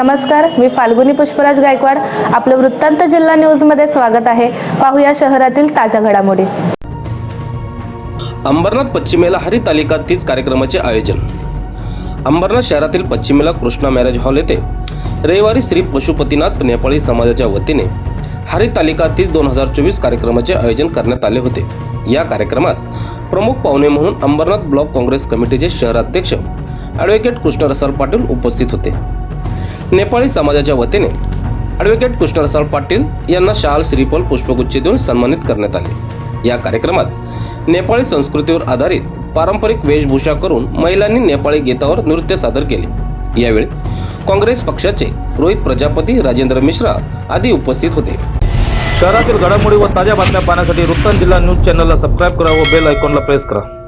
नमस्कार मी फाल्गुनी पुष्पराज गायकवाड. आपलं वृत्तांत जिल्हा न्यूजमध्ये स्वागत आहे. पाहूया शहरातील ताज्या घडामोडी. अंबरनाथ पश्चिमेला हरितालिका तीच कार्यक्रमाचे आयोजन. अंबरनाथ शहरातील पश्चिमेला कृष्णा मॅरेज हॉल येथे रविवारी श्री पशुपतीनाथ नेपाळी समाजाच्या वतीने हरितालिका तीस दोन हजार चोवीस कार्यक्रमाचे आयोजन करण्यात आले होते. या कार्यक्रमात प्रमुख पाहुणे म्हणून अंबरनाथ ब्लॉक काँग्रेस कमिटीचे शहराध्यक्ष ॲडव्होकेट कृष्ण पाटील उपस्थित होते. नेपाळी समाजाच्या वतीने ॲडव्होकेट कृष्णरसाळ पाटील यांना शाल श्रीफल पुष्पगुच्छ देऊन सन्मानित करण्यात आले. या कार्यक्रमात नेपाळी संस्कृतीवर आधारित पारंपरिक वेशभूषा करून महिलांनी नेपाळी गीतावर नृत्य सादर केले. यावेळी काँग्रेस पक्षाचे रोहित प्रजापती राजेंद्र मिश्रा आदी उपस्थित होते. शहरातील घडामोडी व ताज्या बातम्या पाहण्यासाठी वृत्तांत जिल्हा न्यूज चॅनलला सबस्क्राईब करा व बेल आयकॉनला प्रेस करा.